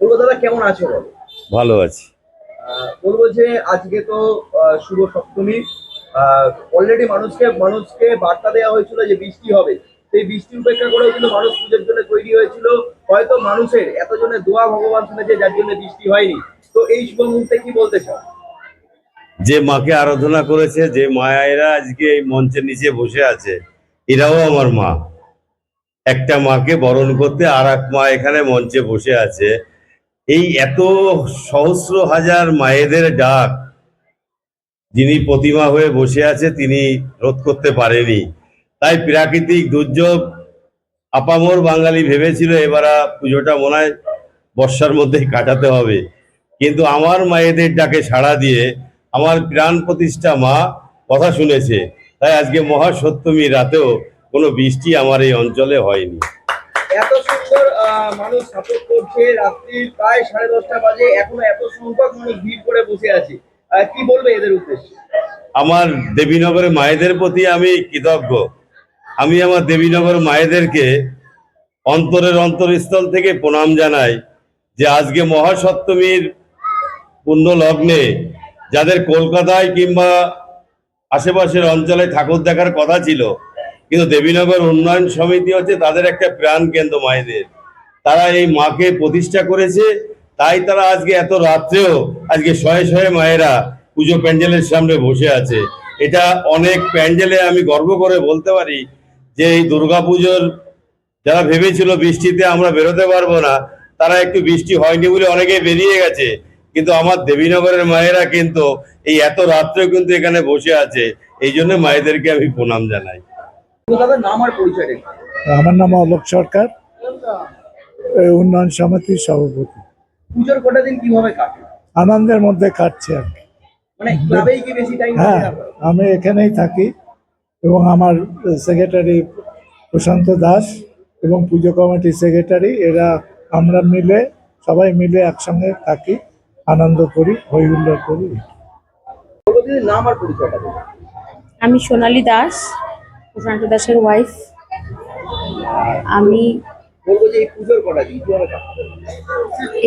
বলব দাদা কেমন আছো বলো? ভালো আছি। বলব যে আজকে তো শুভ সপ্তমী। অলরেডি মানুষকে মানুষকে বার্তা দেওয়া হয়েছিল যে বৃষ্টি হবে। সেই বৃষ্টি উপেক্ষা করেও কিন্তু মানুষ পুজোর জন্য তৈরি হয়েছিল। হয়তো মানুষের এতজনের দোয়া ভগবান শুনেছে যার জন্য বৃষ্টি হয়নি। তো এই শুভ মুহূর্তে কি বলতে চাও? যে মাকে আরাধনা করেছে যে মায়েরা আজকে এই মঞ্চের নিচে বসে আছে এরাও আমার মা। একটা মাকে বরণ করতে আর এক মা এখানে মঞ্চে বসে আছে। এই এত সহস্র হাজার মায়েদের ডাক যিনি প্রতিমা হয়ে বসে আছে, তিনি রোধ করতে পারেনি। তাই প্রাকৃতিক দুর্যোগ আপামর বাঙালি ভেবেছিল এবার পুজোটা মনে হয় বর্ষার মধ্যেই কাটাতে হবে। কিন্তু আমার মায়েদের ডাকে সাড়া দিয়ে আমার প্রাণ প্রতিষ্ঠা মা কথা শুনেছে। তাই আজকে মহাসপ্তমী রাতেও কোনো বৃষ্টি আমার এই অঞ্চলে হয়নি। এত সুন্দর মানুষ সাপোর্ট করছে রাত্রি প্রায় সাড়ে দশটা বাজে এখনও এত সংখ্যক মানুষ ভিড় করে বসে আছে। কি বলবে এদের উদ্দেশ্যে? আমার দেবীনগরের মায়েদের প্রতি আমি কৃতজ্ঞ। আমি আমার দেবীনগর মায়েদেরকে অন্তরের অন্তরস্থল থেকে প্রণাম জানাই যে আজকে মহাসপ্তমীর পুণ্য লগ্নে যাদের কলকাতায় কিংবা আশেপাশের অঞ্চলে ঠাকুর দেখার কথা ছিল কিন্তু দেবীনগর উন্নয়ন সমিতি হচ্ছে তাদের একটা প্রাণ কেন্দ্র মায়েদের। তারা এই মাকে প্রতিষ্ঠা করেছে, তাই তারা আজকে এত রাত্রেও আজকে শয়ে শয়ে মায়েরা পুজো প্যান্ডেলের সামনে বসে আছে। এটা অনেক প্যান্ডেলে আমি গর্ব করে বলতে পারি যে এই দুর্গাপুজোর যারা ভেবেছিল বৃষ্টিতে আমরা বেরোতে পারব না, তারা একটু বৃষ্টি হয়নি বলে অনেকে বেরিয়ে গেছে। কিন্তু আমার দেবীনগরের মায়েরা কিন্তু এই এত রাত্রেও কিন্তু এখানে বসে আছে, এই জন্য মায়েদেরকে আমি প্রণাম জানাই। নাম আর পরিচয় আমার নাম অলোক সরকার উন্নয়ন সমিতির সভাপতি। পুজোর কটা দিন কীভাবে কাটে? আনন্দের মধ্যে কাটছে আর কি। মানে ক্লাবেই কি বেশি টাইম হ্যাঁ আমি এখানেই থাকি এবং আমার সেক্রেটারি প্রশান্ত দাস এবং পুজো কমিটির সেক্রেটারি এরা আমরা মিলে সবাই মিলে একসঙ্গে থাকি আনন্দ করি হই হুল্লোড় করি আমি সোনালী দাস প্রশান্ত দাসের ওয়াইফ আমি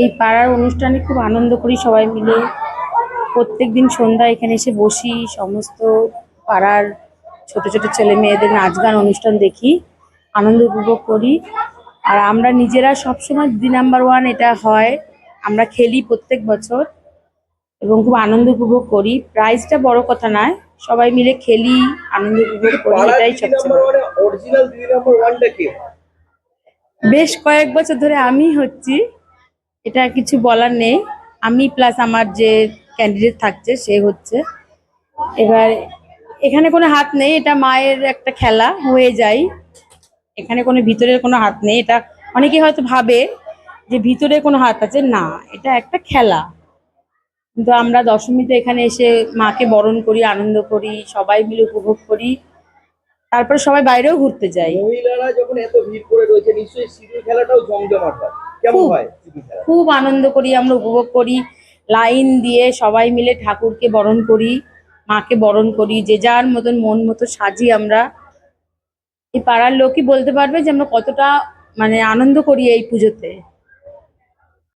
এই পাড়ার অনুষ্ঠানে খুব আনন্দ করি সবাই মিলে। প্রত্যেক দিন সন্ধ্যা এখানে এসে বসি, সমস্ত পাড়ার ছোট ছোট ছেলে মেয়েদের নাচ গান অনুষ্ঠান দেখি, আনন্দ উপভোগ করি। আর আমরা নিজেরা সবসময় দি নাম্বার ওয়ান এটা হয়, আমরা খেলি প্রত্যেক বছর এবং খুব আনন্দ উপভোগ করি। প্রাইজটা বড় কথা নয় সবাই মিলে খেলি আনন্দ উপভোগ করি এটাই সবচেয়ে বেশ কয়েক বছর ধরে আমি হচ্ছি এটা কিছু বলার নেই। আমি প্লাস আমার যে ক্যান্ডিডেট থাকছে সে হচ্ছে। এবার এখানে কোনো হাত নেই এটা মায়ের একটা খেলা হয়ে যায়। এখানে কোনো ভিতরের কোনো হাত নেই এটা অনেকে হয়তো ভাবে যে ভিতরে কোনো হাত আছে না এটা একটা খেলা। কিন্তু আমরা দশমীতে এখানে এসে মাকে বরণ করি আনন্দ করি সবাই মিলে উপভোগ করি। তারপরে সবাই বাইরেও ঘুরতে যাই। মহিলারা যখন এত ভিড় করে রয়েছে নিশ্চয়ই সিঁদুর খেলাটাও জমজমাট হয়। কেমন খুব। হয় খুব আনন্দ করি আমরা উপভোগ করি। লাইন দিয়ে সবাই মিলে ঠাকুরকে বরণ করি মাকে বরণ করি যে যার মতন মন মতো সাজি আমরা। এই পাড়ার লোকই বলতে পারবে যে আমরা কতটা মানে আনন্দ করি এই পুজোতে।